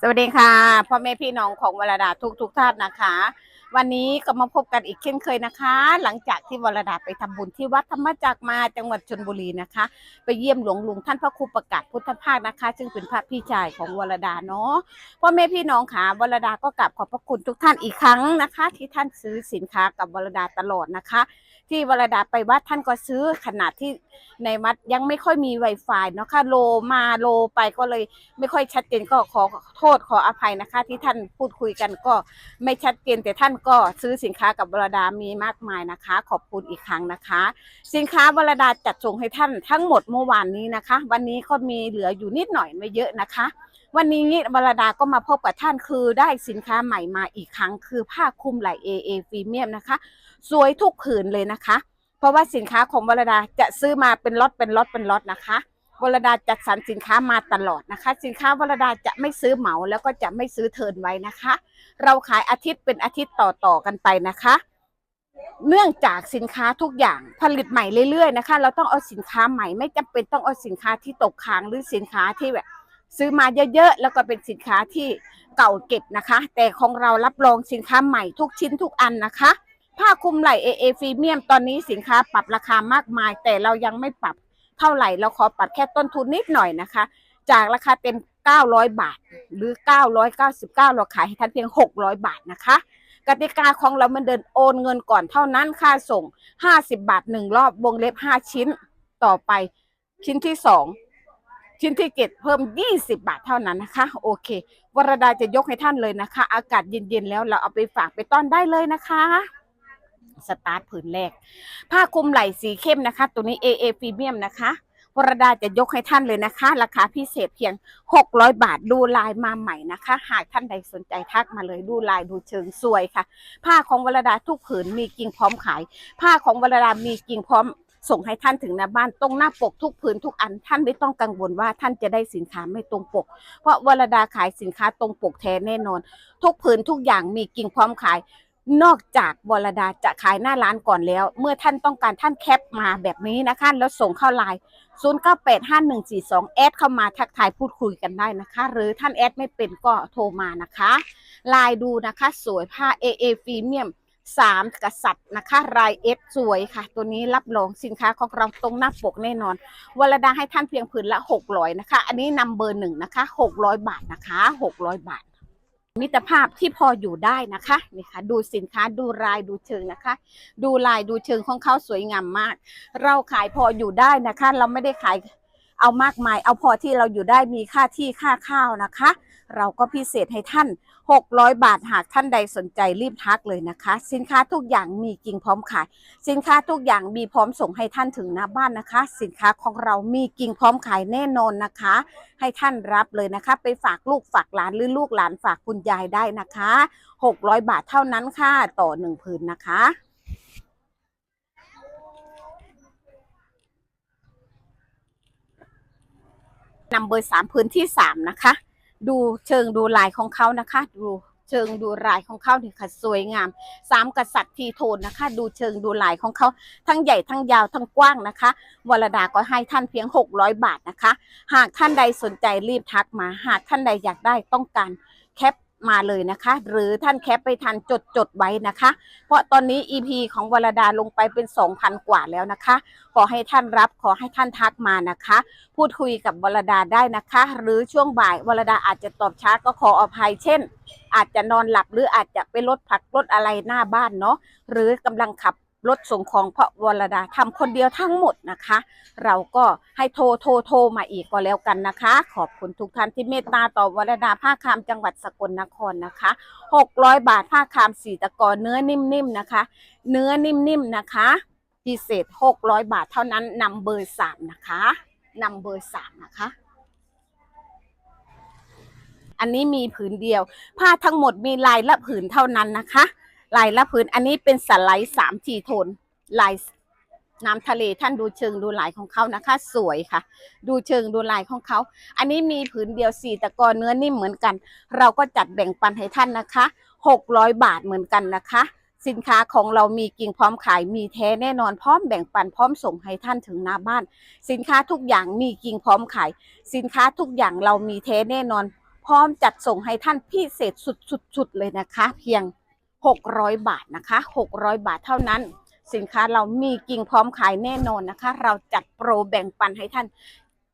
สวัสดีค่ะพ่อแม่พี่น้องของวรดาทุกทุกท่านนะคะ วันนี้ก็มาพบกันอีกเช่นเคยนะคะ หลังจากที่วรดาไปทำบุญที่วัดธรรมจักรมาจังหวัดชนบุรีนะคะ ไปเยี่ยมหลวงลุงท่านพระครูประกาศพุทธภาคนะคะ ซึ่งเป็นพระพี่ชายของวรดาเนาะพ่อแม่พี่น้องค่ะวรดาก็กราบขอบพระคุณทุกท่านอีกครั้งนะคะ ที่ท่านซื้อสินค้ากับวรดาตลอดนะคะ ที่วรดาไปวัดท่านก็ซื้อขนาดที่ในวัดยังไม่ค่อยมี Wi-Fi เนาะค่ะโลมาโลไปก็เลยไม่ค่อยชัดเจนก็ขอโทษขออภัยนะคะ ที่ท่านพูดคุยกันก็ไม่ชัดเจนแต่ท่านก็ซื้อสินค้ากับบรดามีมากมายนะคะ ขอบคุณอีกครั้งนะคะ สินค้าบรดาจัดส่งให้ท่านทั้งหมดเมื่อวานนี้นะคะ วันนี้ก็มีเหลืออยู่นิดหน่อยไม่เยอะนะคะ วันนี้บรดาก็มาพบกับท่านคือได้สินค้าใหม่มาอีกครั้ง คือผ้าคลุมไหล่ AA พรีเมียมนะคะ สวยทุกผืนเลยนะคะ เพราะว่าสินค้าของวรดาจะซื้อมาเป็นล็อตเป็นล็อตเป็นล็อตนะคะวรดาจัดสรรสินค้ามาตลอดนะคะ สินค้าวรดาจะไม่ซื้อเหมาแล้วก็จะไม่ซื้อเทินไว้นะคะ เราขายอาทิตย์เป็นอาทิตย์ต่อๆกันไปนะคะ เนื่องจากสินค้าทุกอย่างผลิตใหม่เรื่อยๆนะคะ เราต้องเอาสินค้าใหม่ไม่จำเป็นต้องเอาสินค้าที่ตกค้างหรือสินค้าที่แบบ ซื้อมาเยอะๆ แล้วก็เป็นสินค้าที่เก่าเก็บนะคะ แต่ของเรารับรองสินค้าใหม่ทุกชิ้นทุกอันนะคะ ผ้าคลุมไหล่ AA พรีเมียมตอนนี้สินค้าปรับราคามากมาย แต่เรายังไม่ปรับเท่าไหร่เราขอปรับแค่ต้นทุนนิดหน่อยนะคะ จากราคาเต็ม 900 บาท หรือ 999 เราขายให้ท่านเพียง 600 บาทนะคะกติกาของเรามันเดินโอนเงินก่อนเท่านั้นค่าส่ง 50 บาท1รอบวงเล็บ 5 ชิ้นต่อไปชิ้นที่ 2 ชิ้นที่7เพิ่ม 20 บาทเท่านั้นนะคะ โอเค วรดาจะยกให้ท่านเลยนะคะ อากาศเย็นๆแล้วเราเอาไปฝากไปต้อนได้เลยนะคะ สตาร์ทผืนแรก ผ้าคลุมไหล่สีเข้มนะคะ ตัวนี้ AA พรีเมียมนะคะวรดาจะยกให้ท่านเลยนะคะ ราคาพิเศษเพียง 600 บาทดูลายมาใหม่นะคะ หากท่านใดสนใจทักมาเลยดูลายดูเชิงสวยค่ะ ผ้าของวรดาทุกผืนมีกิ่งพร้อมขาย ผ้าของวรดามีกิ่งพร้อม ส่งให้ท่านถึงหน้าบ้านตรงหน้าปกทุกผืนทุกอัน ท่านไม่ต้องกังวลว่าท่านจะได้สินค้าไม่ตรงปก เพราะวรดาขายสินค้าตรงปกแท้แน่นอน ทุกผืนทุกอย่างมีกิ่งพร้อมขายนอกจากวรดาจะขายหน้าร้านก่อนแล้ว เมื่อท่านต้องการท่านแคปมาแบบนี้นะคะแล้วส่งเข้าไลน์0 9 8 5 1 4 2แอดเข้ามาทักทายพูดคุยกันได้นะคะ หรือท่านแอดไม่เป็นก็โทรมานะคะไลน์ดูนะคะ สวยผ้า AA พรีเมียม สามกษัตริย์นะคะรายเอฟสวยค่ะ ตัวนี้รับรองสินค้าของเราตรงหน้าปกแน่นอนวรดาให้ท่านเพียงผืนละ600นะคะ อันนี้นำเบอร์หนึ่งนะคะ600บาทนะคะ600บาท มิตรภาพที่พออยู่ได้นะคะนี่ค่ะดูสินค้าดูลายดูเชิงนะคะ ดูลายดูเชิงของเขาสวยงามมาก เราขายพออยู่ได้นะคะ เราไม่ได้ขาย เอามากมาย เอาพอที่เราอยู่ได้มีค่าที่ค่าข้าวนะคะ เราก็พิเศษให้ท่าน 600 บาทหากท่านใดสนใจรีบทักเลยนะคะ สินค้าทุกอย่างมีกิ่งพร้อมขาย สินค้าทุกอย่างมีพร้อมส่งให้ท่านถึงหน้าบ้านนะคะ สินค้าของเรามีกิ่งพร้อมขายแน่นอนนะคะ ให้ท่านรับเลยนะคะ ไปฝากลูกฝากหลานหรือลูกหลานฝากคุณยายได้นะคะ 600 บาทเท่านั้นค่ะต่อหนึ่งผืนนะคะ นำเบอร์สามพื้นที่สามนะคะ ดูเชิงดูลายของเขานะคะ ดูเชิงดูลายของเขานี่ค่ะสวยงามสามกษัตริย์ทีโทนนะคะ ดูเชิงดูลายของเขาทั้งใหญ่ทั้งยาวทั้งกว้างนะคะวรดาก็ให้ท่านเพียง 600 บาทนะคะ หากท่านใดสนใจรีบทักมา หากท่านใดอยากได้ต้องการแคป มาเลยนะคะ หรือท่านแคปไปทันจดจดไว้นะคะ เพราะตอนนี้ EP ของวรดาลงไปเป็น 2,000 กว่าแล้วนะคะ ขอให้ท่านรับขอให้ท่านทักมานะคะ พูดคุยกับวรดาได้นะคะ หรือช่วงบ่ายวรดาอาจจะตอบช้าก็ขออภัยเช่น อาจจะนอนหลับหรืออาจจะไปรถผักรถอะไรหน้าบ้านเนาะหรือกำลังขับ รถส่งของเพราะวรดาทำคนเดียวทั้งหมดนะคะ เราก็ให้โทรโทรโทรมาอีกก็แล้วกันนะคะ ขอบคุณทุกท่านที่เมตตาต่อวรดาผ้าคามจังหวัดสกลนครนะคะ600 บาทผ้าคามสีตะกอเนื้อนิ่มๆนะคะ เนื้อนิ่มๆนะคะพิเศษ 600 บาทเท่านั้นนำเบอร์สามนะคะนำเบอร์สามนะคะอันนี้มีผืนเดียว ผ้าทั้งหมดมีลายละผืนเท่านั้นนะคะ ลายละผืนอันนี้เป็นสไลด์สามทีโทนลายน้ำทะเลท่านดูเชิงดูลายของเขานะคะ สวยค่ะ ดูเชิงดูลายของเขา อันนี้มีผืนเดียวสี่ตะกอเนื้อนิ่มเหมือนกัน เราก็จัดแบ่งปันให้ท่านนะคะหกร้อยบาทเหมือนกันนะคะ สินค้าของเรามีกิ่งพร้อมขายมีแท้แน่นอนพร้อมแบ่งปันพร้อมส่งให้ท่านถึงหน้าบ้าน สินค้าทุกอย่างมีกิ่งพร้อมขาย สินค้าทุกอย่างเรามีแท้แน่นอน พร้อมจัดส่งให้ท่านพิเศษสุดๆเลยนะคะ เพียง 600 บาทนะคะ 600 บาทเท่านั้น สินค้าเรามีกิ่งพร้อมขายแน่นอนนะคะ เราจัดโปรแบ่งปันให้ท่าน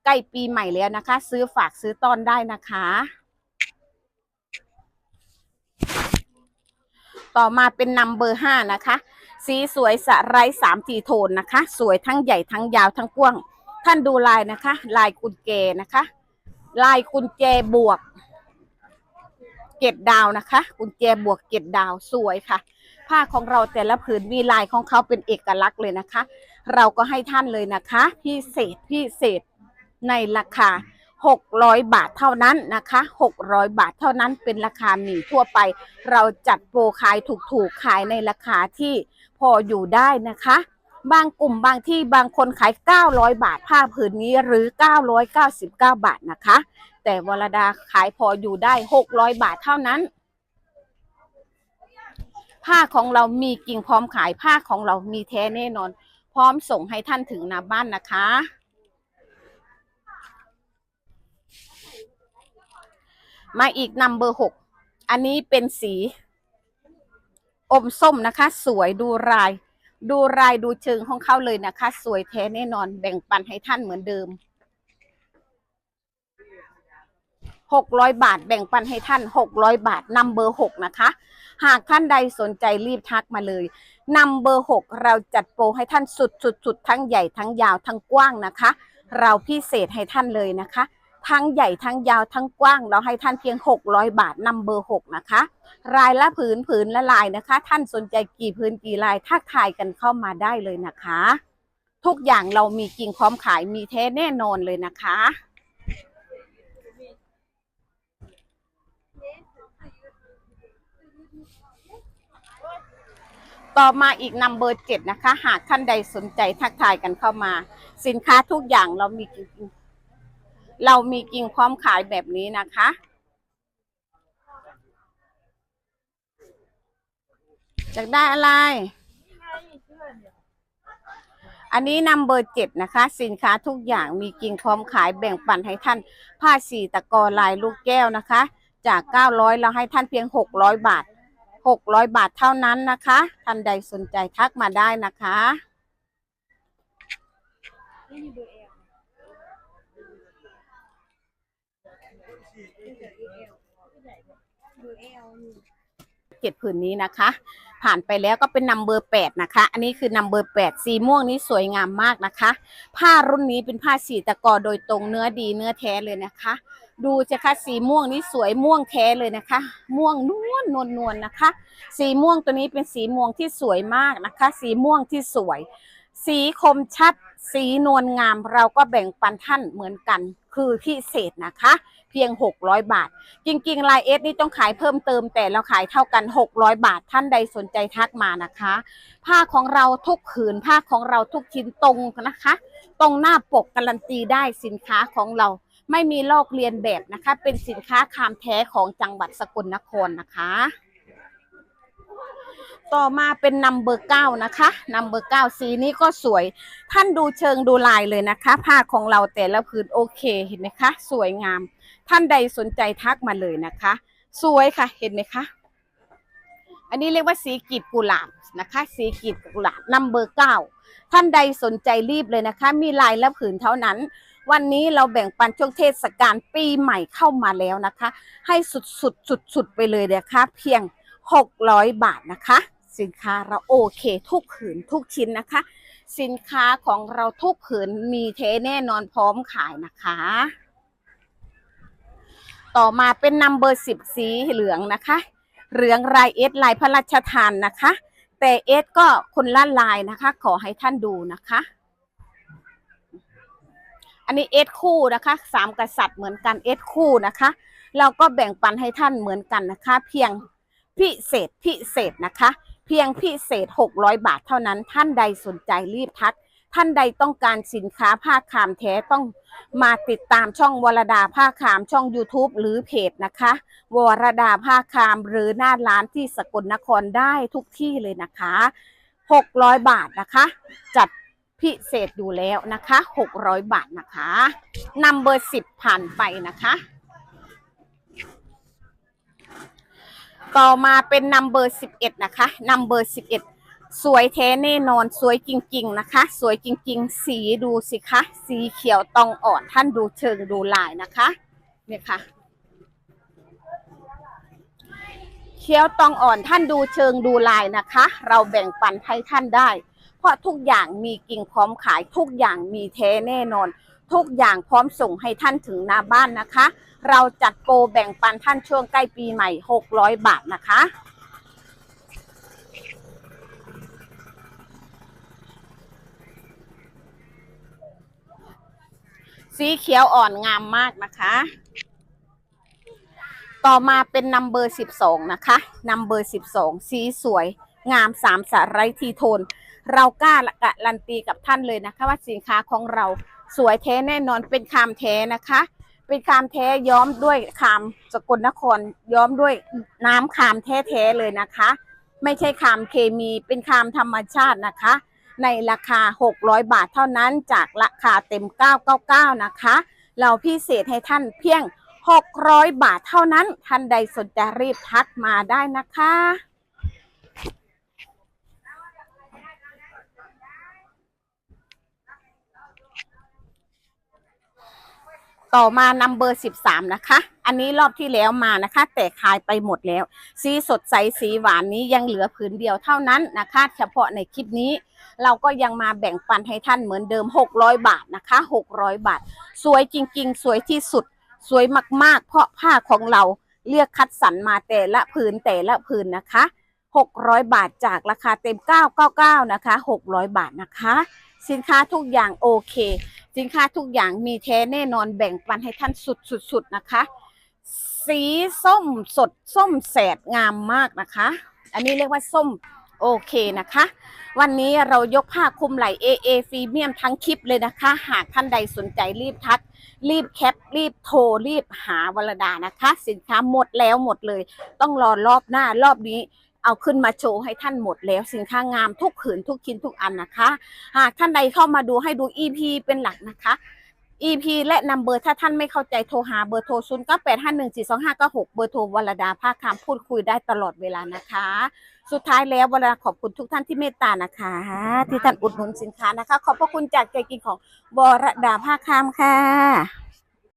ใกล้ปีใหม่แล้วนะคะ ซื้อฝากซื้อต้อนได้นะคะ ต่อมาเป็นนัมเบอร์ห้านะคะ สีสวยสะไรสามทีโทนนะคะ สวยทั้งใหญ่ทั้งยาวทั้งกว้าง ท่านดูลายนะคะ ลายกุญแจนะคะ ลายกุญแจบวก เกตดาวนะคะ กุญแจบวกเกตดาวสวยค่ะ ผ้าของเราแต่ละผืนมีลายของเขาเป็นเอกลักษณ์เลยนะคะ เราก็ให้ท่านเลยนะคะพิเศษพิเศษในราคา 600 บาทเท่านั้นนะคะ 600 บาทเท่านั้นเป็นราคาหมี่ทั่วไป เราจัดโปรขายถูกๆขายในราคาที่พออยู่ได้นะคะ บางกลุ่มบางที่บางคนขาย 900 บาทผ้าผืนนี้หรือ 999 บาทนะคะ แต่วรดาขายพออยู่ได้ 600 บาทเท่านั้น ผ้าของเรามีกิ่งพร้อมขายผ้าของเรามีแท้แน่นอน พร้อมส่งให้ท่านถึงหน้าบ้านนะคะ มาอีกนัมเบอร์หกอันนี้เป็นสี อมส้มนะคะ สวยดูราย ดูรายดูเชิงของเขาเลยนะคะ สวยแท้แน่นอนแบ่งปันให้ท่านเหมือนเดิมหกร้อยบาทแบ่งปันให้ท่านหกร้อยบาทนัมเบอร์หกนะคะ หากท่านใดสนใจรีบทักมาเลยนัมเบอร์หกเราจัดโปรให้ท่านสุดสุดสุดทั้งใหญ่ทั้งยาวทั้งกว้างนะคะ เราพิเศษให้ท่านเลยนะคะ ทั้งใหญ่ทั้งยาวทั้งกว้าง เราให้ท่านเพียง 600 บาทนัมเบอร์6นะคะ รายละผืนผืนละลายนะคะ ท่านสนใจกี่ผืนกี่ลายทักทายกันเข้ามาได้เลยนะคะ ทุกอย่างเรามีจริงพร้อมขายมีแท้แน่นอนเลยนะคะต่อมาอีกนัมเบอร์เจ็ดนะคะ หากท่านใดสนใจทักทายกันเข้ามา สินค้าทุกอย่างเรามีจริง เรามีจริงพร้อมขายแบบนี้นะคะอยากได้อะไร อันนี้นัมเบอร์เจ็ดนะคะ สินค้าทุกอย่างมีจริงพร้อมขายแบ่งปันให้ท่าน ผ้าสีตะกอลายลูกแก้วนะคะ จาก 900 เราให้ท่านเพียง 600 บาท 600 บาทเท่านั้นนะคะ ท่านใดสนใจทักมาได้นะคะ เจ็ดผืนนี้นะคะ ผ่านไปแล้วก็เป็นนัมเบอร์แปดนะคะ อันนี้คือนัมเบอร์แปดสีม่วงนี้สวยงามมากนะคะ ผ้ารุ่นนี้เป็นผ้าสีตะกอโดยตรงเนื้อดีเนื้อแท้เลยนะคะ ดูจะคะสีม่วงนี้สวยม่วงแท้เลยนะคะ ม่วงนวลนวลนวลนะคะ สีม่วงตัวนี้เป็นสีม่วงที่สวยมากนะคะ สีม่วงที่สวย สีคมชัด สีนวลงามเราก็แบ่งปันท่านเหมือนกัน คือพิเศษนะคะ เพียง 600 บาท จริงๆลายเอสนี่ต้องขายเพิ่มเติมแต่เราขายเท่ากัน 600 บาท ท่านใดสนใจทักมานะคะ ผ้าของเราทุกผืนผ้าของเราทุกชิ้นตรงนะคะ ตรงหน้าปกการันตีได้สินค้าของเราไม่มีลอกเลียนแบบนะคะ เป็นสินค้าคามแท้ของจังหวัดสกลนครนะคะ ต่อมาเป็นนัมเบอร์เก้านะคะนัมเบอร์เก้าสีนี้ก็สวย ท่านดูเชิงดูลายเลยนะคะ ผ้าของเราแต่ละผืนโอเคเห็นไหมคะ สวยงาม ท่านใดสนใจทักมาเลยนะคะ สวยค่ะเห็นไหมคะ อันนี้เรียกว่าสีกีบกุหลาบนะคะ สีกีบกุหลาบนัมเบอร์เก้าท่านใดสนใจรีบเลยนะคะ มีลายและผืนเท่านั้น วันนี้เราแบ่งปันช่วงเทศกาลปีใหม่เข้ามาแล้วนะคะ ให้สุดสุดสุดสุดไปเลยนะคะ เพียง 600 บาทนะคะ สินค้าเราโอเค ทุกผืนทุกชิ้นนะคะ สินค้าของเราทุกผืนมีเทแน่นอนพร้อมขายนะคะ ต่อมาเป็นนัมเบอร์สิบสีเหลืองนะคะ เหลืองลายเอสลายพระราชทานนะคะ แต่เอสก็คนละลายนะคะ ขอให้ท่านดูนะคะ อันนี้เอสคู่นะคะสามกษัตริย์เหมือนกันเอสคู่นะคะ เราก็แบ่งปันให้ท่านเหมือนกันนะคะ เพียงพิเศษพิเศษนะคะ เพียงพิเศษ 600 บาทเท่านั้นท่านใดสนใจรีบทัก ท่านใดต้องการสินค้าผ้าคามแท้ต้องมาติดตามช่องวรดาผ้าคามช่อง YouTube หรือเพจนะคะ วรดาผ้าคามหรือหน้าร้านที่สกลนครได้ทุกที่เลยนะคะ 600 บาทนะคะ จัดพิเศษอยู่แล้วนะคะ 600 บาทนะคะนัมเบอร์ 10 ผ่านไปนะคะ ต่อมาเป็นนัมเบอร์สิบเอ็ดนะคะนัมเบอร์สิบเอ็ด สวยแท้แน่นอนสวยจริง ๆ นะคะ สวยจริง ๆ สีดูสิคะ สีเขียวตองอ่อนท่านดูเชิงดูลายนะคะเนี่ยค่ะ เขียวตองอ่อนท่านดูเชิงดูลายนะคะ เราแบ่งปันให้ท่านได้ เพราะทุกอย่างมีกิ่งพร้อมขายทุกอย่างมีแท้แน่นอน ทุกอย่างพร้อมส่งให้ท่านถึงหน้าบ้านนะคะ เราจัดโปรแบ่งปันท่านช่วงใกล้ปีใหม่ 600 บาทนะคะ สีเขียวอ่อนงามมากนะคะ ต่อมาเป็นนัมเบอร์12นะคะนัมเบอร์12สีสวยงามสามสรไรทีโทน เรากล้าการันตีกับท่านเลยนะคะ ว่าสินค้าของเราสวยแท้แน่นอนเป็นคามแท้นะคะ เป็นคามแท้ย้อมด้วยคามสกลนครย้อมด้วยน้ำคามแท้ๆเลยนะคะ ไม่ใช่คามเคมีเป็นคามธรรมชาตินะคะ ในราคา 600 บาทเท่านั้นจากราคาเต็ม 999 นะคะ เราพิเศษให้ท่านเพียง 600 บาทเท่านั้น ท่านใดสนใจรีบทักมาได้นะคะ ต่อมานัมเบอร์13นะคะ อันนี้รอบที่แล้วมานะคะ แต่ขายไปหมดแล้ว สีสดใสสีหวานนี้ยังเหลือผืนเดียวเท่านั้นนะคะ เฉพาะในคลิปนี้ เราก็ยังมาแบ่งปันให้ท่านเหมือนเดิม 600 บาทนะคะ600 บาท สวยจริง ๆ สวยที่สุด สวยมากๆ เพราะผ้าของเราเลือกคัดสรรมาแต่ละผืนแต่ละผืนนะคะ 600 บาทจากราคาเต็ม 999 นะคะ 600 บาทนะคะ สินค้าทุกอย่างโอเค สินค้าทุกอย่างมีแท้แน่นอนแบ่งปันให้ท่านสุดๆๆนะคะ สีส้มสดส้มแสดงามมากนะคะ อันนี้เรียกว่าส้มโอเคนะคะ วันนี้เรายกผ้าคลุมไหล่ AA ฟรีเมียมทั้งคลิปเลยนะคะ หากท่านใดสนใจรีบทัก รีบแคป รีบโทร รีบหาวรดานะคะ สินค้าหมดแล้วหมดเลย ต้องรอรอบหน้ารอบนี้ เอาขึ้นมาโชว์ให้ท่านหมดแล้วสินค้างามทุกผืนทุกชิ้นทุกอันนะคะ หากท่านใดเข้ามาดูให้ดู EP เป็นหลักนะคะ EP และนัมเบอร์ถ้าท่านไม่เข้าใจโทรหาเบอร์โทร0 9 8 5 1 4 2 5 9 6เบอร์โทรวรดาภาคคำพูดคุยได้ตลอดเวลานะคะ สุดท้ายแล้ววรดาขอบคุณทุกท่านที่เมตตานะคะ ที่ท่านอุดหนุนสินค้านะคะ ขอบพระคุณจากใจจริงของวรดาภาคคำค่ะ